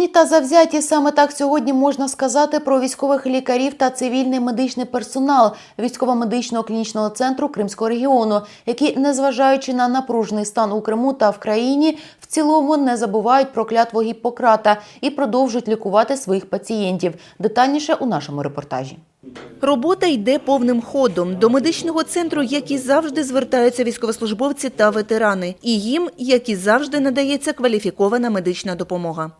Мужні та завзяті саме так сьогодні можна сказати про військових лікарів та цивільний медичний персонал військово-медичного клінічного центру Кримського регіону, які, незважаючи на напружений стан у Криму та в країні, в цілому не забувають про клятву Гіппократа і продовжують лікувати своїх пацієнтів. Детальніше у нашому репортажі. Робота йде повним ходом. До медичного центру, як і завжди, звертаються військовослужбовці та ветерани. І їм, як і завжди, надається кваліфікована медична допомога.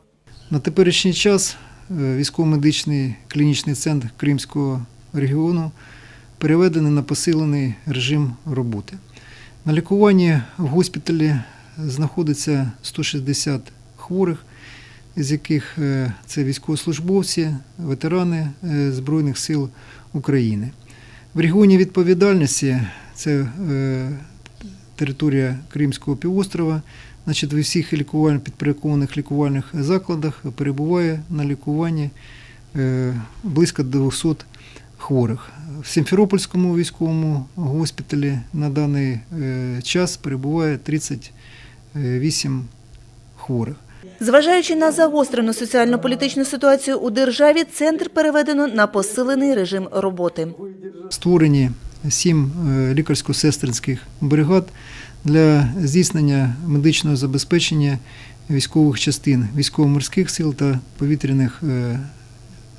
На теперішній час е, військово-медичний клінічний центр Кримського регіону переведений на посилений режим роботи. На лікуванні в госпіталі знаходиться 160 хворих, з яких е, це військовослужбовці, ветерани е, Збройних сил України. В регіоні відповідальності це територія Кримського півострова. Значить, в усіх лікувальних підпорядкованих лікувальних закладах перебуває на лікуванні е, близько 200 хворих. В Сімферопольському військовому госпіталі на даний е, час перебуває 38 хворих. Зважаючи на загострену соціально-політичну ситуацію у державі, центр переведено на посилений режим роботи. Створені сім е, лікарсько-сестринських бригад для здійснення медичного забезпечення військових частин військово-морських сил та повітряних е,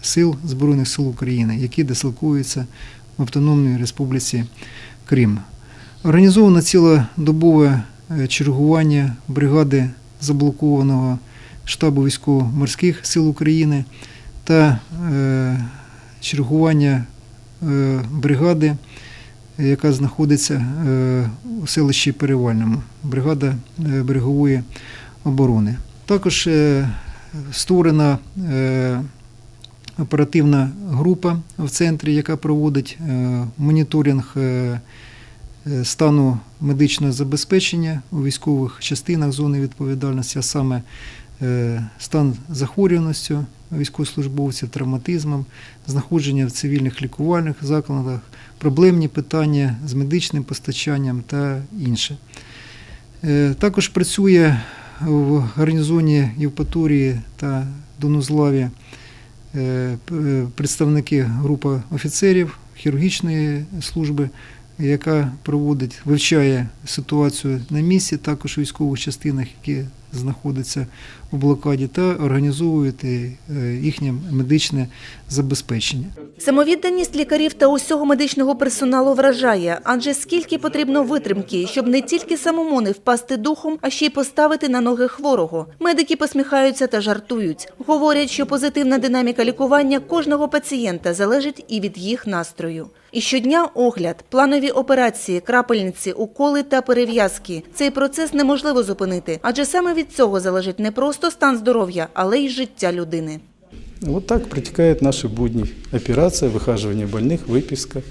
сил Збройних сил України, які дислокуються в Автономній Республіці Крим. Організовано цілодобове е, чергування бригади заблокованого штабу військово-морських сил України та е, чергування бригади, яка знаходиться е, у селищі Перевальному, бригада е, берегової оборони. Також е, створена оперативна група в центрі, яка проводить моніторинг стану медичного забезпечення у військових частинах зони відповідальності, а саме стан захворюваності військовослужбовців, травматизмом, знаходження в цивільних лікувальних закладах, проблемні питання з медичним постачанням та інше. Е, Також працює в гарнізоні Євпаторії та Донузлаві е, е, представники групи офіцерів хірургічної служби, яка проводить, вивчає ситуацію на місці, також у військових частинах, які знаходяться у блокаді, та організовують е, їхнє медичне забезпечення. Самовідданість лікарів та усього медичного персоналу вражає, адже скільки потрібно витримки, щоб не тільки самому не впасти духом, а ще й поставити на ноги хворого. Медики посміхаються та жартують. Говорять, що позитивна динаміка лікування кожного пацієнта залежить і від їх настрою. І щодня огляд, планові операції, крапельниці, уколи та перев'язки. Цей процес неможливо зупинити, адже саме від цього залежить не просто стан здоров'я, але й життя людини. Вот так протекают наши будни. Операция, выхаживание больных, выписка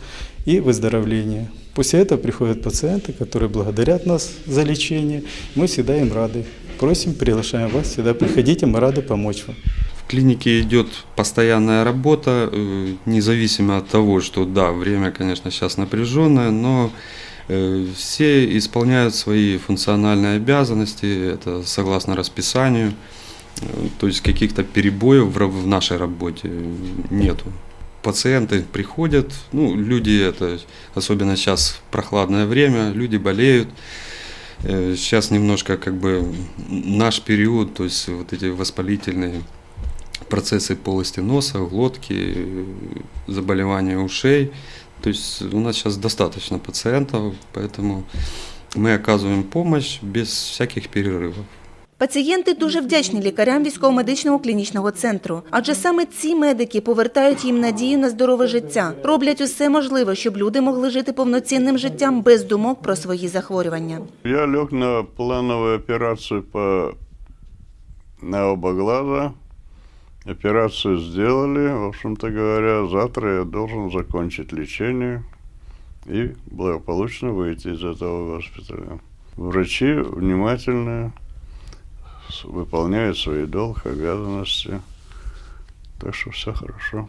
и выздоровление. После этого приходят пациенты, которые благодарят нас за лечение. Мы всегда им рады. Просим, приглашаем вас всегда. Приходите, мы рады помочь вам. В клинике идет постоянная работа, э, независимо от того, что да, время, конечно, сейчас напряженное, но э, все исполняют свои функциональные обязанности, это согласно расписанию, Э, то есть каких-то перебоев в нашей работе нету. Пациенты приходят, ну, люди это, особенно сейчас прохладное время, люди болеют. Э, Сейчас немножко как бы наш период, то есть вот эти воспалительные процессы полости носа, глотки, э, заболевания ушей. То есть у нас сейчас достаточно пациентов, поэтому мы оказываем помощь без всяких перерывов. Пацієнти дуже вдячні лікарям військово-медичного клінічного центру, адже саме ці медики повертають їм надію на здорове життя, роблять усе можливе, щоб люди могли жити повноцінним життям без думок про свої захворювання. Я лег на плановую операцию по на оба глаза. Операцию сделали, в общем-то говоря. Завтра я должен закончить лечение и благополучно выйти из этого госпиталя. Врачи внимательно с- выполняют свой долг, обязанности. Так что все хорошо.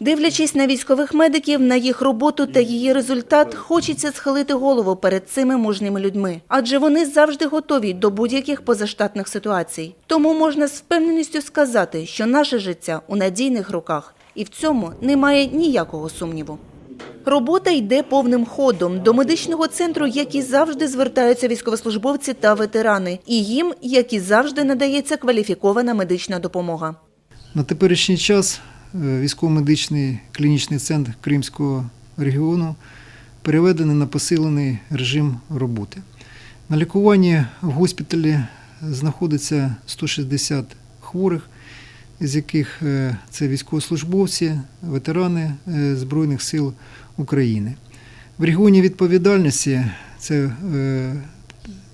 Дивлячись на військових медиків, на їх роботу та її результат, хочеться схилити голову перед цими мужніми людьми, адже вони завжди готові до будь-яких позаштатних ситуацій. Тому можна з впевненістю сказати, що наше життя у надійних руках, і в цьому немає ніякого сумніву. Робота йде повним ходом. До медичного центру, як і завжди, звертаються військовослужбовці та ветерани. І їм, як і завжди, надається кваліфікована медична допомога. На теперішній час військово-медичний клінічний центр Кримського регіону переведений на посилений режим роботи. На лікуванні в госпіталі знаходиться 160 хворих, з яких е, це військовослужбовці, ветерани е, Збройних сил України. В регіоні відповідальності це е,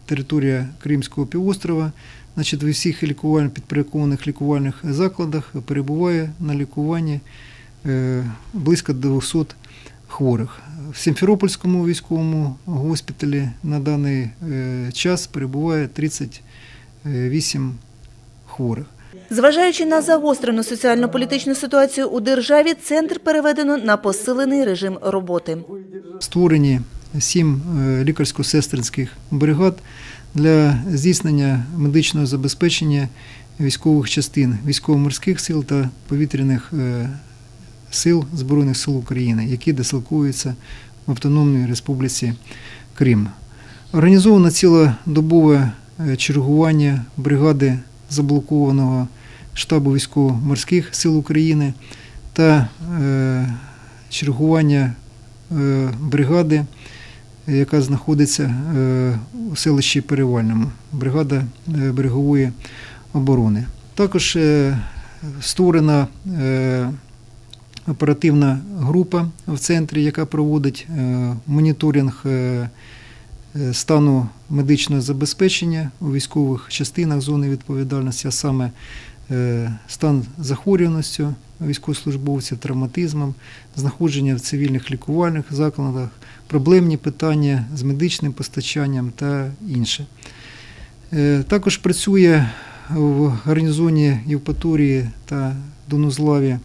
територія Кримського півострова. Значить, в усіх лікувальних підпорядкованих лікувальних закладах перебуває на лікуванні е, близько 200 хворих. В Сімферопольському військовому госпіталі на даний е, час перебуває 38 хворих. Зважаючи на загострену соціально-політичну ситуацію у державі, центр переведено на посилений режим роботи. Створені сім е, лікарсько-сестринських бригад для здійснення медичного забезпечення військових частин військово-морських сил та повітряних е, сил Збройних сил України, які дислокуються в Автономній Республіці Крим. Організовано цілодобове е, чергування бригади заблокованого штабу військово-морських сил України та чергування бригади, яка знаходиться е, у селищі Перевальному, бригада е, берегової оборони. Також е, створена оперативна група в центрі, яка проводить моніторинг стану медичного забезпечення у військових частинах зони відповідальності, а саме стан захворюваності військовослужбовців, травматизмом, знаходження в цивільних лікувальних закладах, проблемні питання з медичним постачанням та інше. Е, Також працює в гарнізоні Євпаторії та Донузлаві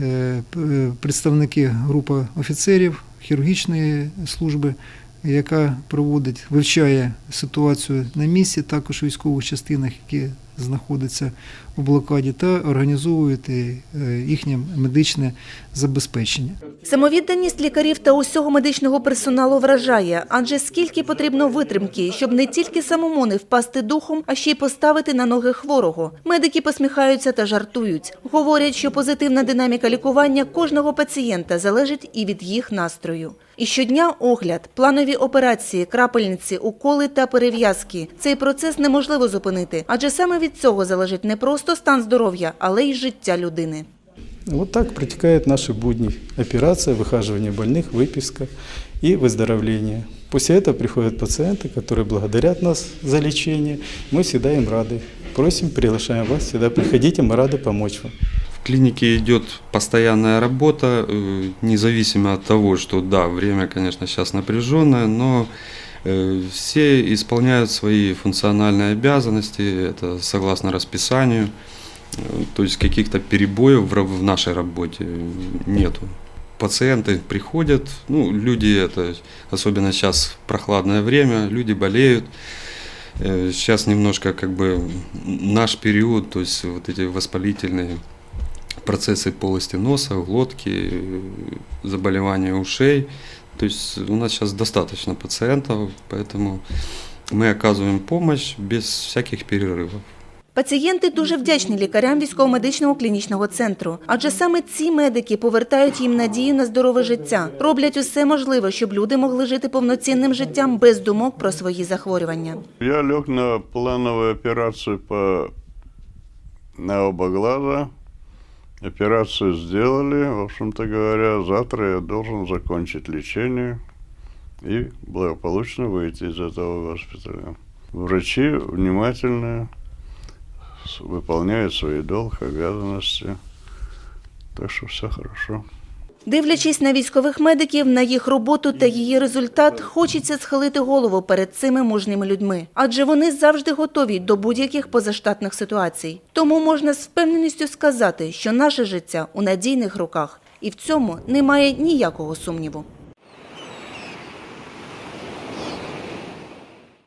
е, е, представники групи офіцерів хірургічної служби, яка проводить, вивчає ситуацію на місці, також у військових частинах, які знаходяться у блокаді, та організовують е, їхнє медичне забезпечення. Самовідданість лікарів та усього медичного персоналу вражає, адже скільки потрібно витримки, щоб не тільки самому не впасти духом, а ще й поставити на ноги хворого. Медики посміхаються та жартують. Говорять, що позитивна динаміка лікування кожного пацієнта залежить і від їх настрою. І щодня огляд, планові операції, крапельниці, уколи та перев'язки. Цей процес неможливо зупинити, адже саме від цього залежить не просто стан здоров'я, але й життя людини. Вот так протекают наши будни. Операция, выхаживание больных, выписка и выздоровление. После этого приходят пациенты, которые благодарят нас за лечение. Мы всегда им рады. Просим, приглашаем вас всегда приходите, мы рады помочь вам. В клинике идет постоянная работа, э, независимо от того, что да, время, конечно, сейчас напряженное, но э, все исполняют свои функциональные обязанности, это согласно расписанию, Э, то есть каких-то перебоев в нашей работе нету. Пациенты приходят, ну, люди это, особенно сейчас прохладное время, люди болеют. Сейчас немножко как бы наш период, то есть вот эти воспалительные процессы полости носа, глотки, э, заболевания ушей. То есть у нас сейчас достаточно пациентов, поэтому мы оказываем помощь без всяких перерывов. Пацієнти дуже вдячні лікарям військово-медичного клінічного центру, адже саме ці медики повертають їм надію на здорове життя, роблять усе можливе, щоб люди могли жити повноцінним життям без думок про свої захворювання. Я лег на плановую операцию по на оба глаза. Операцию сделали, в общем-то говоря, завтра я должен закончить лечение и благополучно выйти из этого госпиталя. Врачи внимательные, выполняют свой долг, обязанности. Так что все хорошо. Дивлячись на військових медиків, на їх роботу та її результат, хочеться схилити голову перед цими мужніми людьми, адже вони завжди готові до будь-яких позаштатних ситуацій. Тому можна з впевненістю сказати, що наше життя у надійних руках, І в цьому немає ніякого сумніву.